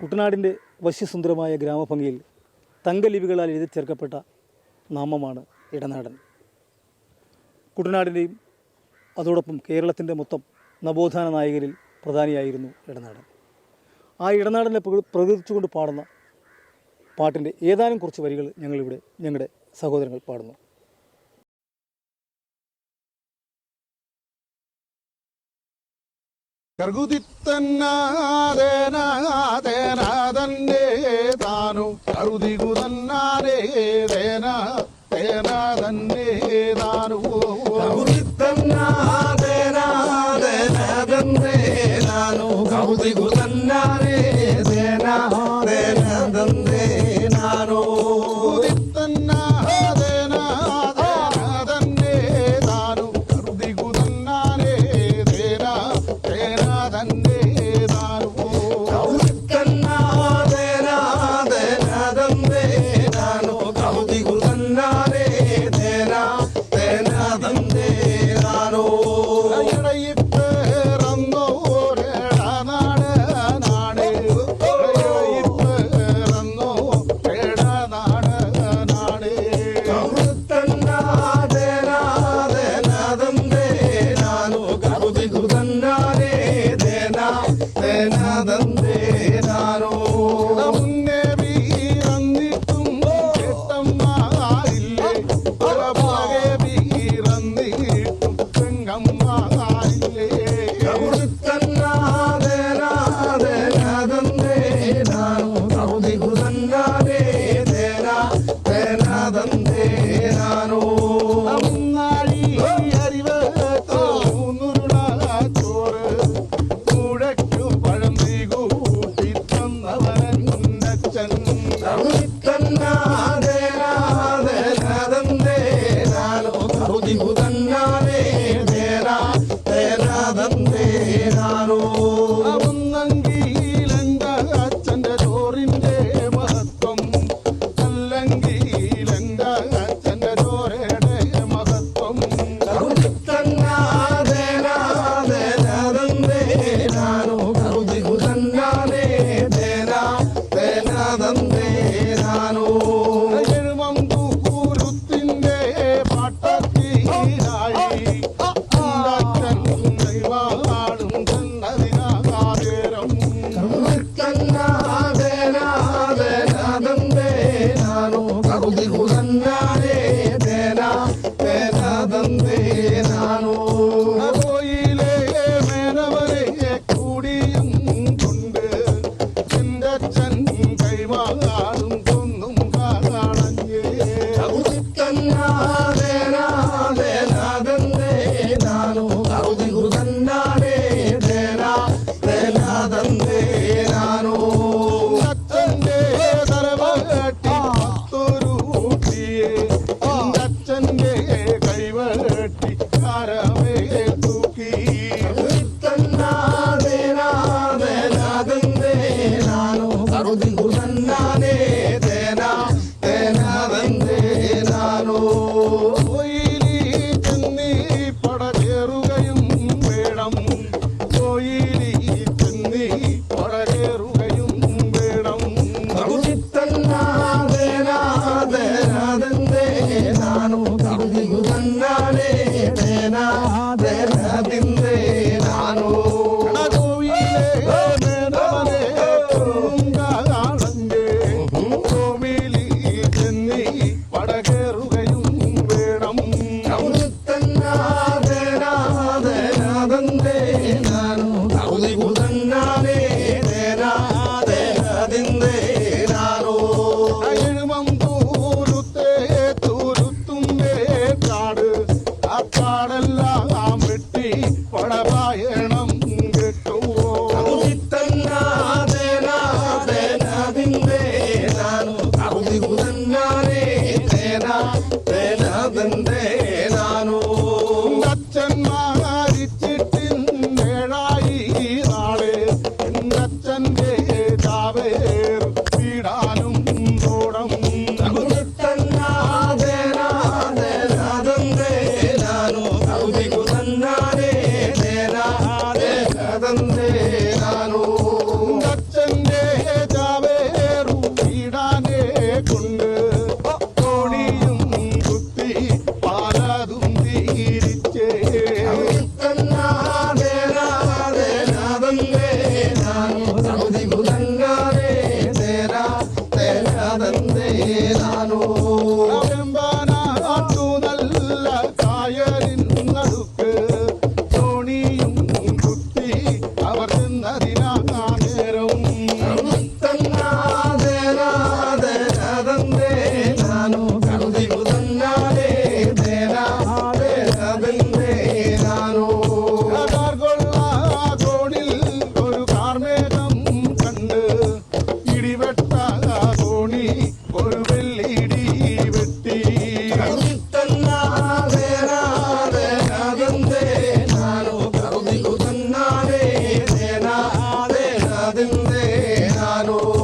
കുട്ടനാടിന്റെ വശ്യസുന്ദരമായ ഗ്രാമഭംഗിയിൽ തങ്കലിപികളാൽ എഴുതി ചേർക്കപ്പെട്ട നാമമാണ് ഇടനാടൻ. കുട്ടനാടിന്റെയും അതോടൊപ്പം കേരളത്തിന്റെ മൊത്തം നവോത്ഥാന നായകരിൽ പ്രധാനിയായിരുന്നു ഇടനാടൻ. ആ ഇടനാടനെ പ്രകൃതിച്ചുകൊണ്ട് പാടുന്ന പാട്ടിന്റെ ഏതാനും കുറച്ച് വരികൾ ഞങ്ങളിവിടെ ഞങ്ങളുടെ സഹോദരങ്ങൾ പാടുന്നു. కరుగుదిత్తన్నాదేనాదేనాదన్నే తాను. కరుదిగుదన్నారే దేనా తేనాదన్నే తాను. కరుగుదిత్తన్నాదేనాదేనాదన్నే తాను. కరుదిగు rendez-vous. No. no. mundo. hermano.